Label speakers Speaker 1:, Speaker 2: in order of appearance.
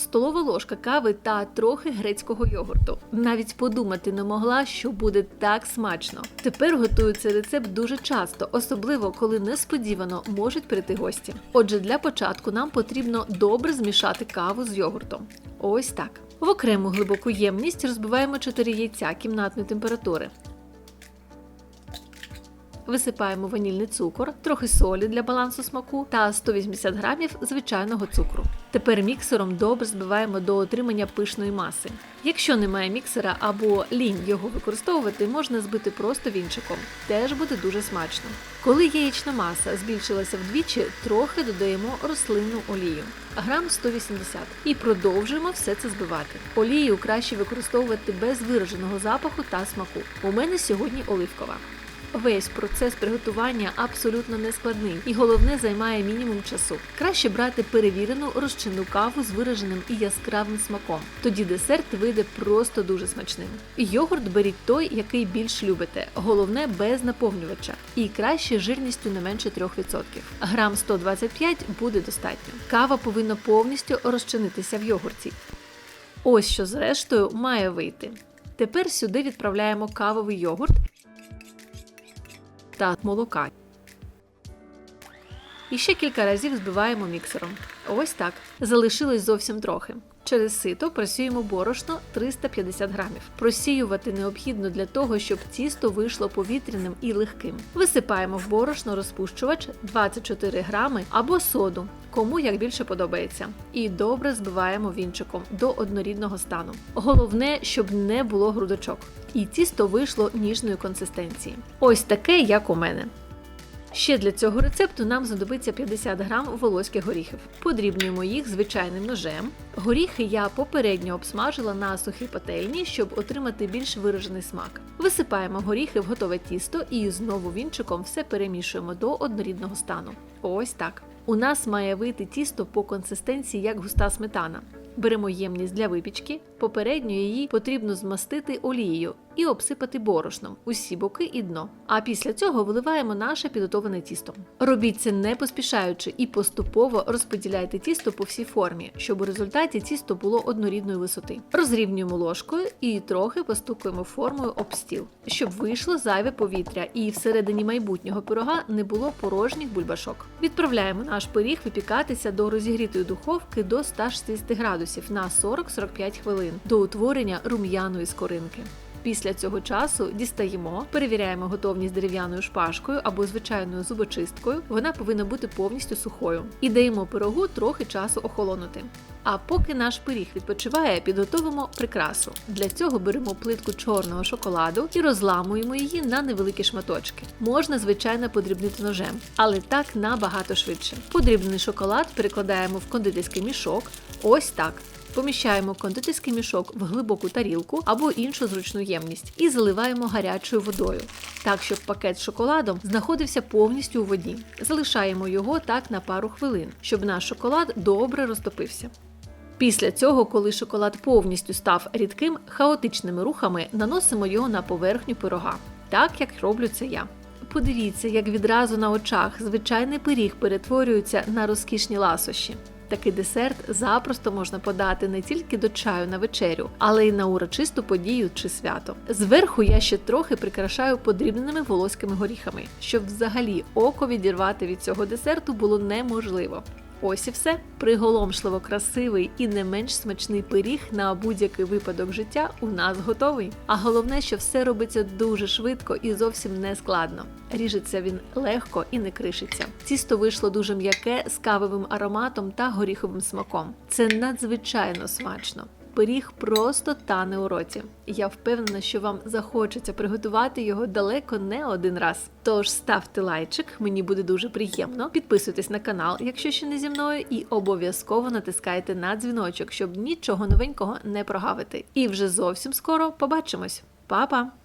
Speaker 1: столова ложка кави та трохи грецького йогурту. Навіть подумати не могла, що буде так смачно. Тепер готую цей рецепт дуже часто, особливо коли несподівано можуть прийти гості. Отже, для початку нам потрібно добре змішати каву з йогуртом. Ось так. В окрему глибоку ємність розбиваємо 4 яйця кімнатної температури. Висипаємо ванільний цукор, трохи солі для балансу смаку та 180 грамів звичайного цукру. Тепер міксером добре збиваємо до отримання пишної маси. Якщо немає міксера або лінь його використовувати, можна збити просто вінчиком. Теж буде дуже смачно. Коли яєчна маса збільшилася вдвічі, трохи додаємо рослинну олію. Грам 180 і продовжуємо все це збивати. Олію краще використовувати без вираженого запаху та смаку. У мене сьогодні оливкова. Весь процес приготування абсолютно нескладний і головне займає мінімум часу. Краще брати перевірену розчинну каву з вираженим і яскравим смаком. Тоді десерт вийде просто дуже смачним. Йогурт беріть той, який більш любите. Головне без наповнювача. І краще жирністю не менше 3%. Грам 125 буде достатньо. Кава повинна повністю розчинитися в йогурті. Ось що зрештою має вийти. Тепер сюди відправляємо кавовий йогурт та молока. І ще кілька разів збиваємо міксером. Ось так. Залишилось зовсім трохи. Через сито просіюємо борошно 350 грамів. Просіювати необхідно для того, щоб тісто вийшло повітряним і легким. Висипаємо в борошно розпущувач 24 грами або соду, кому як більше подобається. І добре збиваємо вінчиком до однорідного стану. Головне, щоб не було грудочок. І тісто вийшло ніжної консистенції. Ось таке, як у мене. Ще для цього рецепту нам знадобиться 50 грам волоських горіхів. Подрібнюємо їх звичайним ножем. Горіхи я попередньо обсмажила на сухій пательні, щоб отримати більш виражений смак. Висипаємо горіхи в готове тісто і знову вінчиком все перемішуємо до однорідного стану. Ось так. У нас має вийти тісто по консистенції як густа сметана. Беремо ємність для випічки, попередньо її потрібно змастити олією і обсипати борошном усі боки і дно. А після цього виливаємо наше підготовлене тісто. Робіть це не поспішаючи і поступово розподіляйте тісто по всій формі, щоб у результаті тісто було однорідної висоти. Розрівнюємо ложкою і трохи постукуємо формою об стіл, щоб вийшло зайве повітря і всередині майбутнього пирога не було порожніх бульбашок. Відправляємо наш пиріг випікатися до розігрітої духовки до 160 градусів на 40-45 хвилин до утворення рум'яної скоринки. Після цього часу дістаємо, перевіряємо готовність дерев'яною шпажкою або звичайною зубочисткою. Вона повинна бути повністю сухою. І даємо пирогу трохи часу охолонути. А поки наш пиріг відпочиває, підготовимо прикрасу. Для цього беремо плитку чорного шоколаду і розламуємо її на невеликі шматочки. Можна, звичайно, подрібнити ножем, але так набагато швидше. Подрібнений шоколад перекладаємо в кондитерський мішок. Ось так. Поміщаємо кондитерський мішок в глибоку тарілку або іншу зручну ємність і заливаємо гарячою водою, так щоб пакет з шоколадом знаходився повністю у воді. Залишаємо його так на пару хвилин, щоб наш шоколад добре розтопився. Після цього, коли шоколад повністю став рідким, хаотичними рухами наносимо його на поверхню пирога, так як роблю це я. Подивіться, як відразу на очах звичайний пиріг перетворюється на розкішні ласощі. Такий десерт запросто можна подати не тільки до чаю на вечерю, але й на урочисту подію чи свято. Зверху я ще трохи прикрашаю подрібненими волоськими горіхами, щоб взагалі око відірвати від цього десерту було неможливо. Ось і все. Приголомшливо красивий і не менш смачний пиріг на будь-який випадок життя у нас готовий. А головне, що все робиться дуже швидко і зовсім не складно. Ріжеться він легко і не кришиться. Тісто вийшло дуже м'яке з кавовим ароматом та горіховим смаком. Це надзвичайно смачно. Пиріг просто тане у роті. Я впевнена, що вам захочеться приготувати його далеко не один раз. Тож ставте лайчик, мені буде дуже приємно. Підписуйтесь на канал, якщо ще не зі мною, і обов'язково натискайте на дзвіночок, щоб нічого новенького не прогавити. І вже зовсім скоро побачимось. Па-па!